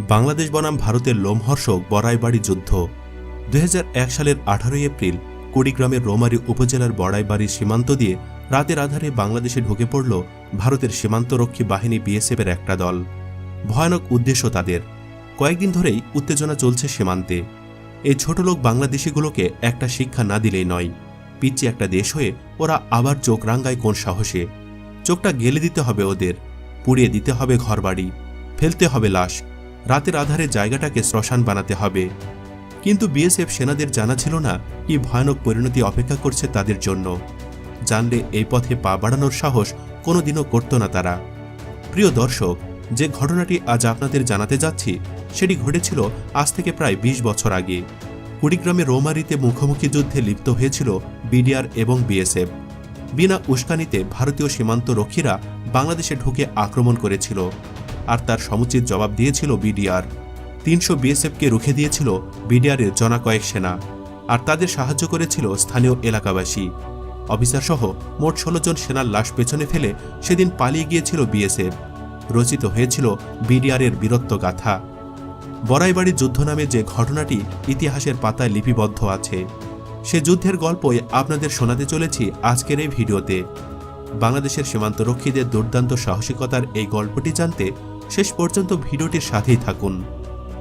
বাংলাদেশ বনাম ভারতের লোমহর্ষক বড়াইবাড়ি যুদ্ধ। দু হাজার এক সালের আঠারোই এপ্রিল কুড়িগ্রামের রোমারী উপজেলার বড়াইবাড়ি সীমান্ত দিয়ে রাতের আধারে বাংলাদেশে ঢুকে পড়ল ভারতের সীমান্তরক্ষী বাহিনী বিএসএফের একটা দল। ভয়ানক উদ্দেশ্য তাদের। কয়েকদিন ধরেই উত্তেজনা চলছে সীমান্তে। এই ছোট লোক বাংলাদেশিগুলোকে একটা শিক্ষা না দিলেই নয়। পিচ্ছে একটা দেশ হয়ে ওরা আবার চোখ রাঙ্গায় কোন সাহসে। চোখটা গেলে দিতে হবে ওদের। পুড়িয়ে দিতে হবে ঘরবাড়ি। ফেলতে হবে লাশ। রাতের আধারে জায়গাটাকে শ্মশান বানাতে হবে। কিন্তু বিএসএফ সেনাদের জানা ছিল না কি ভয়ানক পরিণতি অপেক্ষা করছে তাদের জন্য। জানলে এই পথে পা বাড়ানোর সাহস কোনোদিনও করত না তারা। প্রিয় দর্শক, যে ঘটনাটি আজ আপনাদের জানাতে যাচ্ছি, সেটি ঘটেছিল আজ থেকে প্রায় ২০ বছর আগে। কুড়িগ্রামে রোমারিতে মুখোমুখি যুদ্ধে লিপ্ত হয়েছিল বিডিআর এবং বিএসএফ। বিনা উস্কানিতে ভারতীয় সীমান্ত রক্ষীরা বাংলাদেশে ঢুকে আক্রমণ করেছিল। আর তার সমুচিত জবাব দিয়েছিল বিডিআর। তিনশো বিএসএফকে রুখে দিয়েছিল বিডিআরের জনা কয়েক সেনা, আর তাদের সাহায্য করেছিল স্থানীয় এলাকাবাসী। অফিসারসহ মোট ষোলো জন সেনার লাশ পেছনে ফেলে সেদিন পালিয়ে গিয়েছিল বিএসএফ। রচিত হয়েছিল বিডিআরের বীরত্ব গাথা। বড়াইবাড়ি যুদ্ধ নামে যে ঘটনাটি ইতিহাসের পাতায় লিপিবদ্ধ আছে, সে যুদ্ধের গল্পই আপনাদের শোনাতে চলেছি আজকের এই ভিডিওতে। বাংলাদেশের সীমান্তরক্ষীদের দুর্দান্ত সাহসিকতার এই গল্পটি জানতে শেষ পর্যন্ত ভিডিওটির সাথেই থাকুন।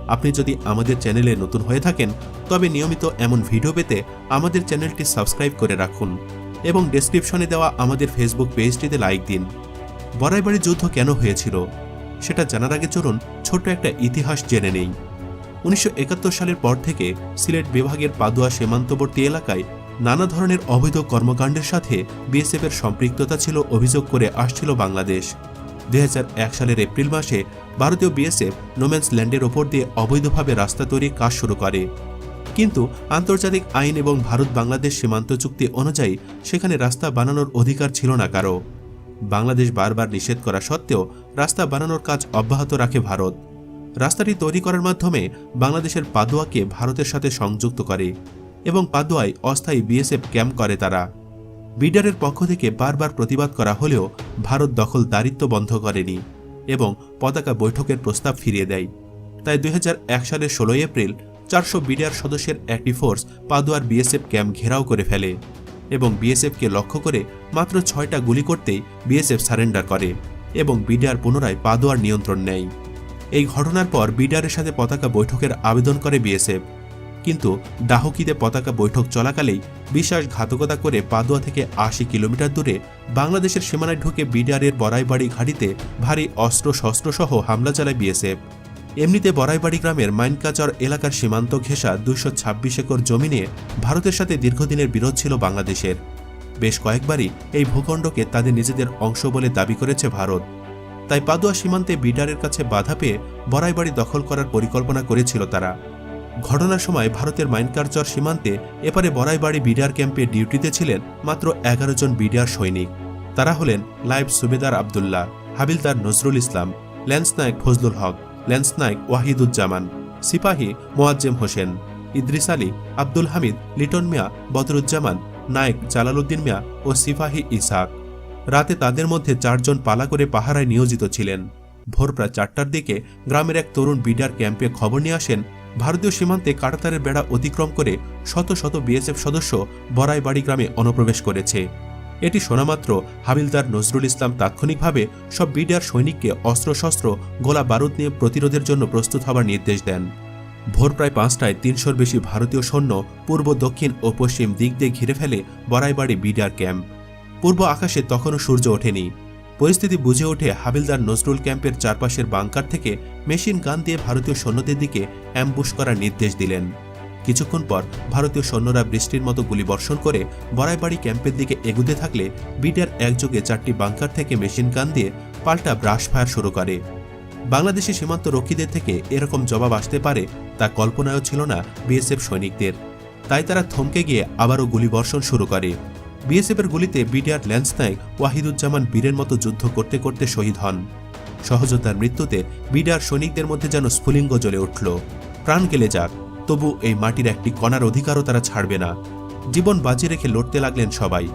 আপনি যদি আমাদের চ্যানেলে নতুন হয়ে থাকেন, তবে নিয়মিত এমন ভিডিও পেতে আমাদের চ্যানেলটি সাবস্ক্রাইব করে রাখুন এবং ডেসক্রিপশনে দেওয়া আমাদের ফেসবুক পেজটিতে লাইক দিন। বড়াইবাড়ি যুদ্ধ কেন হয়েছিল? সেটা জানার আগে চলুন ছোট্ট একটা ইতিহাস জেনে নেই। উনিশশো একাত্তর সালের পর থেকে সিলেট বিভাগের পাদুয়া সীমান্তবর্তী এলাকায় নানা ধরনের অবৈধ কর্মকাণ্ডের সাথে বিএসএফের সম্পৃক্ততা ছিল অভিযোগ করে আসছিল বাংলাদেশ। দুই হাজার এক সালের এপ্রিল মাসে ভারতীয় বিএসএফ নোম্যান্স ল্যান্ডের ওপর দিয়ে অবৈধভাবে রাস্তা তৈরির কাজ শুরু করে। কিন্তু আন্তর্জাতিক আইন এবং ভারত বাংলাদেশ সীমান্ত চুক্তি অনুযায়ী সেখানে রাস্তা বানানোর অধিকার ছিল না কারও বাংলাদেশ বারবার নিষেধ করা সত্ত্বেও রাস্তা বানানোর কাজ অব্যাহত রাখে ভারত। রাস্তাটি তৈরি করার মাধ্যমে বাংলাদেশের পাদুয়াকে ভারতের সাথে সংযুক্ত করে এবং পাদুয়ায় অস্থায়ী বিএসএফ ক্যাম্প করে তারা। বিডারের পক্ষ থেকে বারবার প্রতিবাদ করা হলেও ভারত দখল দারিত্ব বন্ধ করেনি এবং পতাকা বৈঠকের প্রস্তাব ফিরিয়ে দেয়। তাই দু হাজার এক সালের ষোলোই এপ্রিল চারশো বিডিআর সদস্যের একটি ফোর্স পাদুয়ার বিএসএফ ক্যাম্প ঘেরাও করে ফেলে এবং বিএসএফকে লক্ষ্য করে মাত্র ছয়টা গুলি করতেই বিএসএফ সারেন্ডার করে এবং বিডিআর পুনরায় পাদুয়ার নিয়ন্ত্রণ নেয়। এই ঘটনার পর বিডিআরের সাথে পতাকা বৈঠকের আবেদন করে বিএসএফ। কিন্তু ডাহকিতে পতাকা বৈঠক চলাকালেই বিশ্বাসঘাতকতা করে পাদুয়া থেকে আশি কিলোমিটার দূরে বাংলাদেশের সীমানায় ঢুকে বিডিআরের বড়াইবাড়ি ঘাটিতে ভারী অস্ত্র শস্ত্রসহ হামলা চালায় বিএসএফ। এমনিতে বড়াইবাড়ি গ্রামের মাইনকাচর এলাকার সীমান্ত ঘেঁষা দুইশো ছাব্বিশ একর জমি নিয়ে ভারতের সাথে দীর্ঘদিনের বিরোধ ছিল বাংলাদেশের। বেশ কয়েকবারই এই ভূখণ্ডকে তাদের নিজেদের অংশ বলে দাবি করেছে ভারত। তাই পাদুয়া সীমান্তে বিডারের কাছে বাধা পেয়ে বড়াইবাড়ি দখল করার পরিকল্পনা করেছিল তারা। ঘটনার সময় ভারতের মাইনকারচর সীমান্তে এপারে বড়াইবাড়ি বিডিআর ক্যাম্পে ডিউটিতে ছিলেন মাত্র এগারো জন বিডিআর সৈনিক। তারা হলেন লাইভ সুবেদার আবদুল্লাহ, হাবিলদার নজরুল ইসলাম ল্যান্স নায়ক ফজলুল হক ল্যান্স নায়ক ওয়াহিদুজ্জামান, সিপাহী মোয়াজ্জেম হোসেন, ইদ্রিস আলী, আব্দুল হামিদ, লিটন মিয়া, বদরুজ্জামান, নায়ক জালালউদ্দিন মিয়া ও সিপাহী ইসাক রাতে তাদের মধ্যে চারজন পালা করে পাহারায় নিয়োজিত ছিলেন। ভোর প্রায় চারটার দিকে গ্রামের এক তরুণ বিডার ক্যাম্পে খবর নিয়ে আসেন ভারতীয় সীমান্তে কাটাতারের বেড়া অতিক্রম করে শত শত বিএসএফ সদস্য বড়াইবাড়ি গ্রামে অনুপ্রবেশ করেছে। এটি শোনামাত্র হাবিলদার নজরুল ইসলাম তাৎক্ষণিকভাবে সব বিডিআর সৈনিককে অস্ত্রশস্ত্র, গোলা বারুদ নিয়ে প্রতিরোধের জন্য প্রস্তুত হবার নির্দেশ দেন। ভোর প্রায় পাঁচটায় তিনশোর বেশি ভারতীয় সৈন্য পূর্ব, দক্ষিণ ও পশ্চিম দিক দিয়ে ঘিরে ফেলে বড়াইবাড়ি বিডিআর ক্যাম্প। পূর্ব আকাশে তখনও সূর্য ওঠেনি। পরিস্থিতি বুঝে ওঠে হাবিলদার নজরুল ক্যাম্পের চারপাশের বাংকার থেকে মেশিন গান দিয়ে ভারতীয় সৈন্যদের দিকে অ্যাম্বুশ করার নির্দেশ দিলেন। কিছুক্ষণ পর ভারতীয় সৈন্যরা বৃষ্টির মতো গুলিবর্ষণ করে বড়াইবাড়ি ক্যাম্পের দিকে এগুতে থাকলে বিডার একযোগে চারটি বাংকার থেকে মেশিন গান দিয়ে পাল্টা ব্রাশ ফায়ার শুরু করে। বাংলাদেশি সীমান্ত রক্ষীদের থেকে এরকম জবাব আসতে পারে তা কল্পনায়ও ছিল না বিএসএফ সৈনিকদের। তাই তারা থমকে গিয়ে আবারও গুলিবর্ষণ শুরু করে। বিএসএফের গুলিতে বিডিআর ল্যান্স নায়ক ওয়াহিদুজ্জামান বীরের মতো যুদ্ধ করতে করতে শহীদ হন। সহযোদ্ধার মৃত্যুতে বিডিআর সৈনিকদের মধ্যে যেন স্ফুলিঙ্গ জ্বলে উঠল। প্রাণ গেলে যাক, তবু এই মাটির একটি কণার অধিকারও তারা ছাড়বে না। জীবন বাজি রেখে লড়তে লাগলেন সবাই।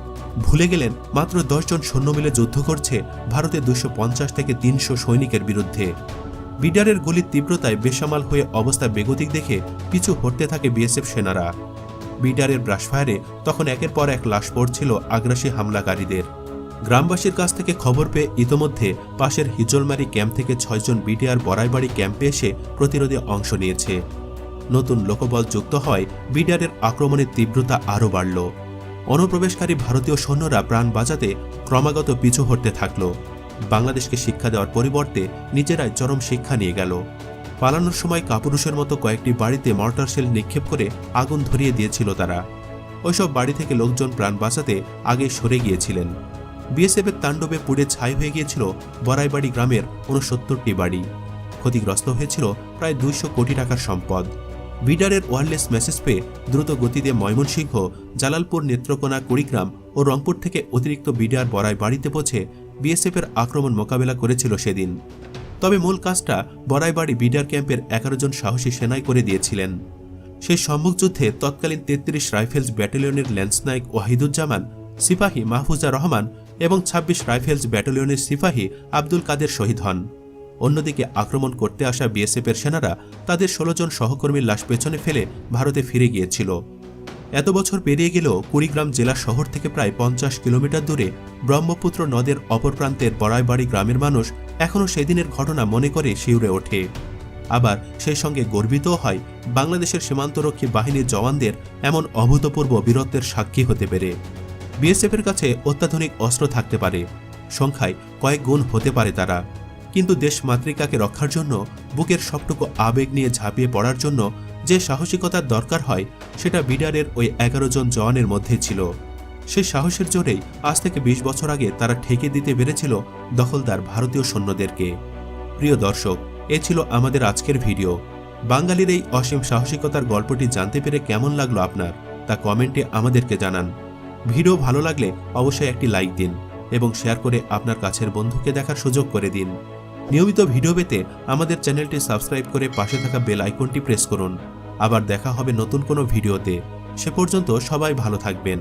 ভুলে গেলেন, মাত্র দশজন সৈন্য মিলে যুদ্ধ করছে ভারতের দুশো পঞ্চাশ থেকে তিনশো সৈনিকের বিরুদ্ধে। বিডারের গুলির তীব্রতায় বেসামাল হয়ে অবস্থা বেগতিক দেখে পিছু হটতে থাকে বিএসএফ সেনারা। বিডারের ব্রাশফায়ারে তখন একের পর এক লাশ পড়ছিল আগ্রাসী হামলাকারীদের। গ্রামবাসীর কাছ থেকে খবর পেয়ে ইতোমধ্যে পাশের হিজলমারি ক্যাম্প থেকে ছয়জন বিডিআর বড়াইবাড়ি ক্যাম্পে এসে প্রতিরোধে অংশ নিয়েছে। নতুন লোকবল যুক্ত হয় বিডিআরের আক্রমণের তীব্রতা আরও বাড়ল। অনুপ্রবেশকারী ভারতীয় সৈন্যরা প্রাণ বাঁচাতে ক্রমাগত পিছু হটতে থাকল। বাংলাদেশকে শিক্ষা দেওয়ার পরিবর্তে নিজেরাই চরম শিক্ষা নিয়ে গেল। পালানোর সময় কাপুরুষের মতো কয়েকটি বাড়িতে মর্টার শেল নিক্ষেপ করে আগুন ধরিয়ে দিয়েছিল তারা। ওইসব বাড়ি থেকে লোকজন প্রাণ বাঁচাতে আগে সরে গিয়েছিলেন। বিএসএফের তাণ্ডবে পুড়ে ছাই হয়ে গিয়েছিল বড়াইবাড়ি গ্রামের উনসত্তরটি বাড়ি। ক্ষতিগ্রস্ত হয়েছিল প্রায় দুইশো কোটি টাকার সম্পদ। বিডারের ওয়ারলেস মেসেজ পেয়ে দ্রুত গতিতে ময়মনসিংহ, জালালপুর, নেত্রকোনা, কুড়িগ্রাম ও রংপুর থেকে অতিরিক্ত বিডার বড়াই বাড়িতে পৌঁছে বিএসএফের আক্রমণ মোকাবেলা করেছিল সেদিন। তবে মূল কাজটা বড়াইবাড়ি বিডার ক্যাম্পের এগারো জন সাহসী সেনাই করে দিয়েছিলেন। সেই সম্মুখযুদ্ধে তৎকালীন তেত্রিশ রাইফেলস ব্যাটালিয়নের ল্যান্সনায়ক ওয়াহিদুজ্জামান, সিপাহী মাহফুজা রহমান এবং ২৬ রাইফেলস ব্যাটালিয়নের সিপাহী আব্দুল কাদের শহীদ হন। অন্যদিকে আক্রমণ করতে আসা বিএসএফের সেনারা তাদের ষোলো জন সহকর্মীর লাশ পেছনে ফেলে ভারতে ফিরে গিয়েছিল। এত বছর পেরিয়ে গেলেও কুড়িগ্রাম জেলা শহর থেকে প্রায় পঞ্চাশ কিলোমিটার দূরে ব্রহ্মপুত্র নদের অপর প্রান্তের বড়াইবাড়ি গ্রামের মানুষ এখনও সেদিনের ঘটনা মনে করে শিউরে ওঠে। আবার সেই সঙ্গে গর্বিতও হয়, বাংলাদেশের সীমান্তরক্ষী বাহিনীর জওয়ানদের এমন অভূতপূর্ব বীরত্বের সাক্ষী হতে পেরে। বিএসএফের কাছে অত্যাধুনিক অস্ত্র থাকতে পারে, সংখ্যায় কয়েক গুণ হতে পারে তারা। কিন্তু দেশ মাতৃকাকে রক্ষার জন্য বুকের সবটুকু আবেগ নিয়ে ঝাঁপিয়ে পড়ার জন্য যে সাহসিকতার দরকার হয়, সেটা বিডারের ওই এগারো জন জওয়ানের মধ্যে ছিল। সেই সাহসের জোরেই আজ থেকে ২০ বছর আগে তারা ঠেকে দিতে পেরেছিল দখলদার ভারতীয় সৈন্যদেরকে। প্রিয় দর্শক, এ ছিল আমাদের আজকের ভিডিও। বাঙালির এই অসীম সাহসিকতার গল্পটি জানতে পেরে কেমন লাগল আপনার, তা কমেন্টে আমাদেরকে জানান। ভিডিও ভালো লাগলে অবশ্যই একটি লাইক দিন এবং শেয়ার করে আপনার কাছের বন্ধুকে দেখার সুযোগ করে দিন। নিয়মিত ভিডিও পেতে আমাদের চ্যানেলটি সাবস্ক্রাইব করে পাশে থাকা বেল আইকনটি প্রেস করুন। আবার দেখা হবে নতুন কোনো ভিডিওতে। সে পর্যন্ত সবাই ভালো থাকবেন।